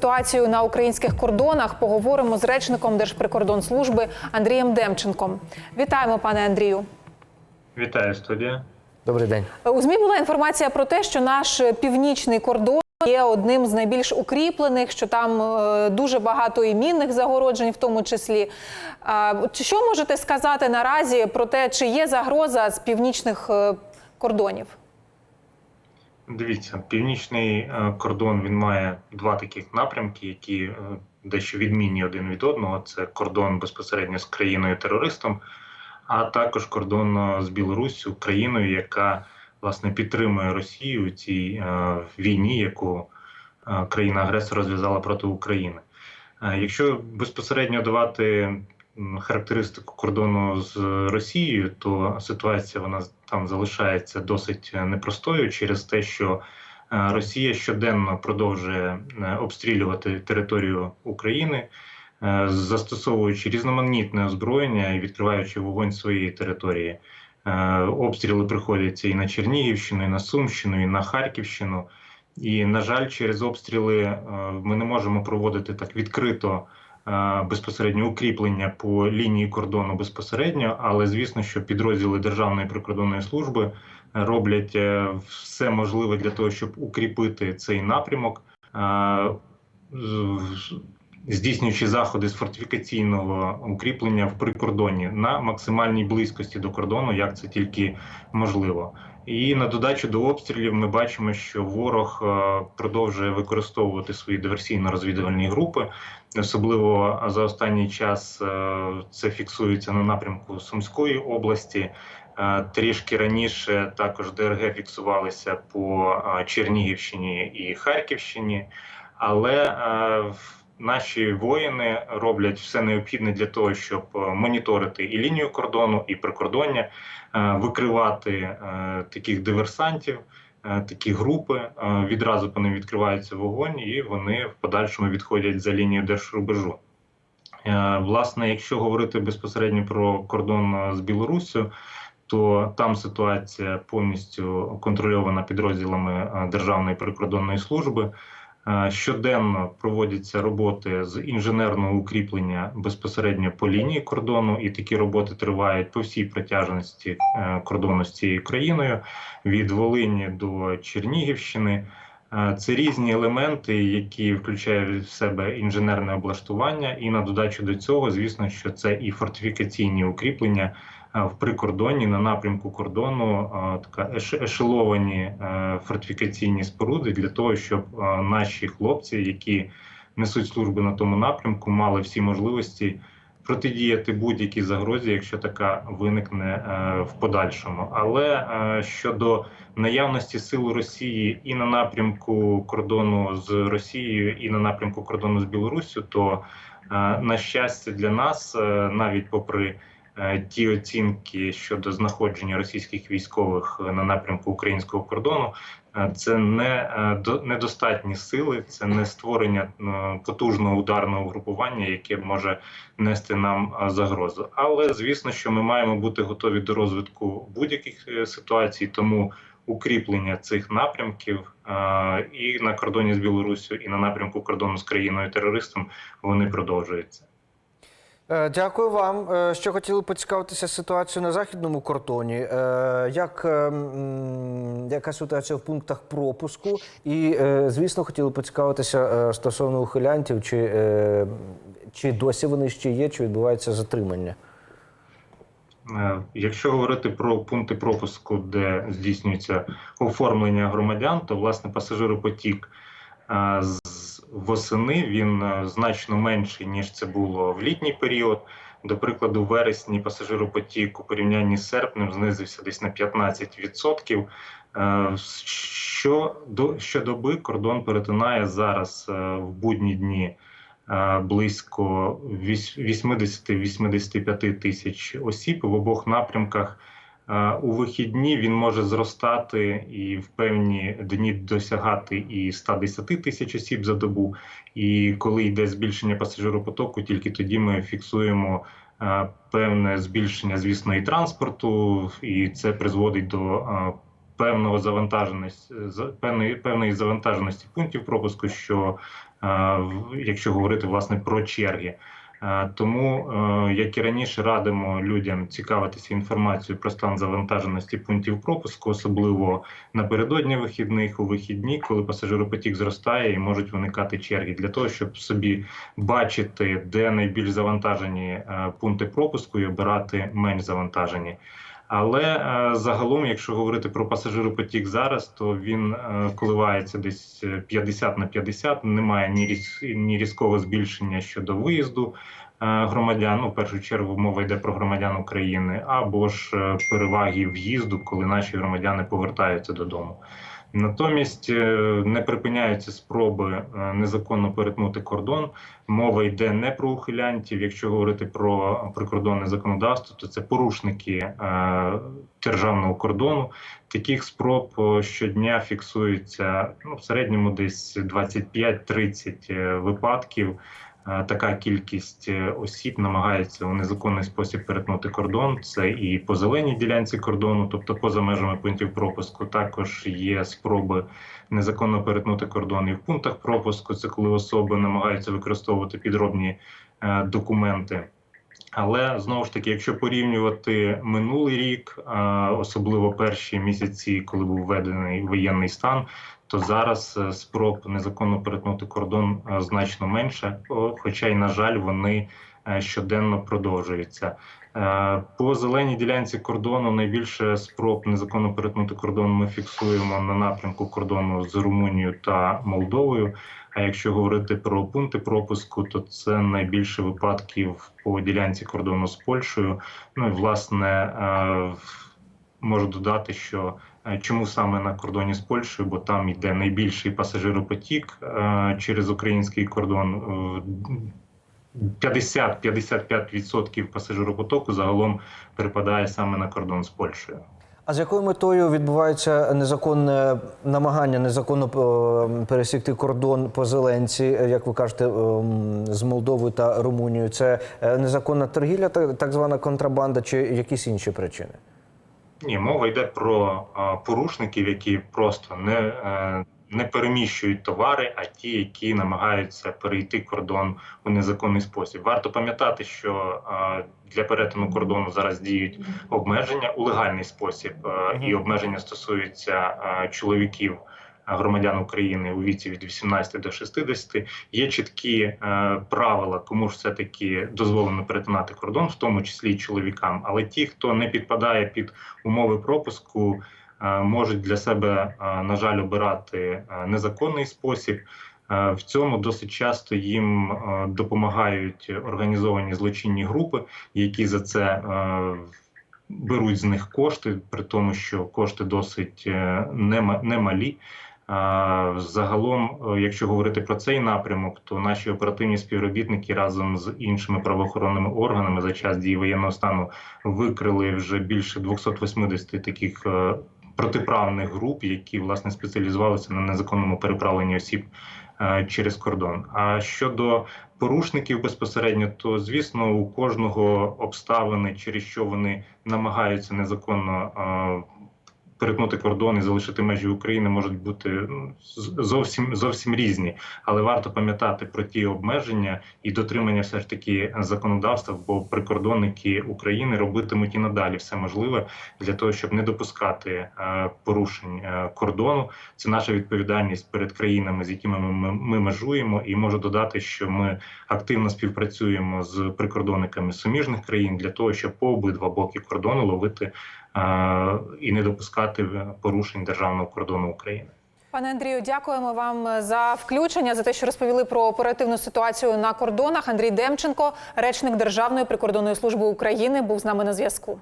Ситуацію на українських кордонах поговоримо з речником Держприкордонслужби Андрієм Демченком. Вітаємо, пане Андрію. Вітаю студія. Добрий день. У змі була інформація про те, що наш північний кордон є одним з найбільш укріплених, що там е, дуже багато і мінних загороджень, в тому числі. Що можете сказати наразі про те, чи є загроза з північних е, кордонів? Дивіться, північний е, кордон він має два таких напрямки, які е, дещо відмінні один від одного. Це кордон безпосередньо з країною-терористом, а також кордон е, з Білоруссю, країною, яка власне підтримує Росію у цій війні, яку е, країна-агресор розв'язала проти України. Якщо безпосередньо давати характеристику кордону з Росією, то ситуація вона там залишається досить е, непростою через те, що е, Росія щоденно продовжує е, обстрілювати територію України, застосовуючи різноманітне озброєння і відкриваючи вогонь своєї території. Обстріли приходяться і на Чернігівщину, і на Сумщину, і на Харківщину. І, на жаль, через обстріли ми не можемо проводити так відкрито безпосередньо укріплення по лінії кордону безпосередньо, але звісно, що підрозділи Державної прикордонної служби роблять е, все можливе для того, щоб укріпити цей напрямок, е, здійснюючи заходи з фортифікаційного укріплення в прикордоні на максимальній близькості до кордону, як це тільки можливо. І на додачу до обстрілів ми бачимо, що ворог е, продовжує використовувати свої диверсійно-розвідувальні групи. Особливо за останній час е, це фіксується на напрямку Сумської області. Е, Трішки раніше також ДРГ фіксувалися по Чернігівщині і Харківщині, але наші воїни роблять все необхідне для того, щоб е, моніторити і лінію кордону, і прикордоння, е, викривати е, таких диверсантів, такі групи. Відразу по ним відкривається вогонь, і вони в подальшому відходять за лінію держрубежу. Власне, якщо говорити безпосередньо про кордон з Білоруссю, то там ситуація повністю контрольована підрозділами Державної прикордонної служби. Е, Щоденно проводяться роботи з інженерного укріплення безпосередньо по лінії кордону, і такі роботи тривають по всій протяжності е, кордону з цією країною від Волині до Чернігівщини. Е, Це різні елементи, які включають в себе інженерне облаштування, і на додачу до цього, звісно, що це і фортифікаційні укріплення в прикордонні на напрямку кордону, е, така еш- ешеловані е, фортифікаційні споруди для того, щоб е, наші хлопці, які несуть службу на тому напрямку, мали всі можливості протидіяти будь-якій загрозі, якщо така виникне е, в подальшому. Але е, щодо наявності сил Росії і на напрямку кордону з Росією, і на напрямку кордону з Білоруссю, то е, на щастя для нас, е, навіть попри е, ті оцінки щодо знаходження російських військових на напрямку українського кордону, е, це не е, до- недостатні сили, це не створення е, потужного ударного угрупування, яке може нести нам е, загрозу. Але звісно, що ми маємо бути готові до розвитку будь-яких е, ситуацій, тому укріплення цих напрямків е, і на кордоні з Білоруссю, і на напрямку кордону з країною терористом вони продовжуються. Е, Дякую вам. Е, Що хотіли поцікавитися ситуацією на західному кордоні. Е, Як, яка ситуація в пунктах пропуску? І, звісно, хотіли поцікавитися стосовно ухилянтів, чи, чи досі вони ще є, чи відбувається затримання? Якщо говорити про пункти пропуску, де здійснюється оформлення громадян, то власне пасажиропотік з восени він е, значно менший ніж це було в літній період. До прикладу, в вересні пасажиропотік у порівнянні з серпнем знизився десь на 15%. Е, Що до щодоби кордон перетинає зараз е, в будні дні близько вісь- 80-85 тисяч осіб в обох напрямках. У вихідні він може зростати і в певні дні досягати і 110 тисяч осіб за добу. І коли йде збільшення пасажиропотоку, тільки тоді ми фіксуємо певне збільшення, звісно, і транспорту, і це призводить до певного завантаженості певної певної завантаженості пунктів пропуску, що якщо говорити власне про черги. Е, Тому, е, як і раніше, радимо людям цікавитися інформацією про стан завантаженості пунктів пропуску, особливо напередодні вихідних у вихідні, коли пасажиропотік зростає і можуть виникати черги для того, щоб собі бачити, де найбільш завантажені е, пункти пропуску і обирати менш завантажені. Але е, загалом, якщо говорити про пасажиропотік зараз, то він е, коливається десь е, 50 на 50, Немає ні різ, ні різкого збільшення щодо виїзду е, громадян. Ну, в першу чергу мова йде про громадян України, або ж е, переваги в'їзду, коли наші громадяни повертаються додому. Натомість е, не припиняються спроби е, незаконно перетнути кордон. Мова йде не про ухилянтів. Якщо говорити про прикордонне законодавство, то це порушники е, державного кордону. Таких спроб щодня фіксується ну, в середньому десь 25-30 е, випадків. Е, Така кількість е, осіб намагається у незаконний спосіб перетнути кордон. Це і по зеленій ділянці кордону, тобто поза межами пунктів пропуску. Також є спроби незаконно перетнути кордон і в пунктах пропуску. Це коли особи намагаються використовувати підробні е, документи. Але знову ж таки, якщо порівнювати минулий рік, особливо перші місяці, коли був введений воєнний стан, то зараз е, спроб незаконно перетнути кордон е, значно менше, хоча й на жаль, вони е, щоденно продовжуються. По зеленій ділянці кордону найбільше спроб незаконно перетнути кордон ми фіксуємо на напрямку кордону з Румунією та Молдовою. А якщо говорити про пункти пропуску, то це найбільше випадків по ділянці кордону з Польщею. Ну і власне можу додати, що чому саме на кордоні з Польщею, бо там йде найбільший пасажиропотік е, через український кордон. Е, 50-55% пасажиропотоку загалом припадає саме на кордон з Польщею. А з якою метою відбувається незаконне намагання незаконно е, пересікти кордон по зеленці, е, як ви кажете, е, з Молдовою та Румунією? Це е, незаконна торгівля, та- так звана контрабанда, чи якісь інші причини? Ні, мова йде про порушників, які просто не, е, не переміщують товари, а ті, які намагаються перейти кордон у незаконний спосіб. Варто пам'ятати, що для перетину кордону зараз діють обмеження у легальний спосіб, е, і обмеження стосуються е, чоловіків. А, Громадян України у віці від 18 до 60 є чіткі е, правила, кому ж все таки дозволено перетинати кордон, в тому числі чоловікам. Але ті, хто не підпадає під умови пропуску, е, можуть для себе, е, на жаль, обирати е, незаконний спосіб. Е, В цьому досить часто їм е, допомагають організовані злочинні групи, які за це е, беруть з них кошти, при тому, що кошти досить е, нема- немалі. Загалом, е, якщо говорити про цей напрямок, то наші оперативні співробітники разом з іншими правоохоронними органами за час дії воєнного стану викрили вже більше 280 таких е, протиправних груп, які власне спеціалізувалися на незаконному переправленні осіб е, через кордон. А щодо порушників безпосередньо, то звісно у кожного обставини, через що вони намагаються незаконно. Перетнути кордон і залишити межі України можуть бути ну, зовсім зовсім різні, але варто пам'ятати про ті обмеження і дотримання все ж таки законодавства, бо прикордонники України робитимуть і надалі все можливе для того, щоб не допускати е, порушень е, кордону. Це наша відповідальність перед країнами, з якими ми, ми, межуємо, і можу додати, що ми активно співпрацюємо з прикордонниками суміжних країн для того, щоб по обидва боки кордону ловити і не допускати порушень державного кордону України. Пане Андрію, дякуємо вам за включення, за те, що розповіли про оперативну ситуацію на кордонах. Андрій Демченко, речник Державної прикордонної служби України, був з нами на зв'язку.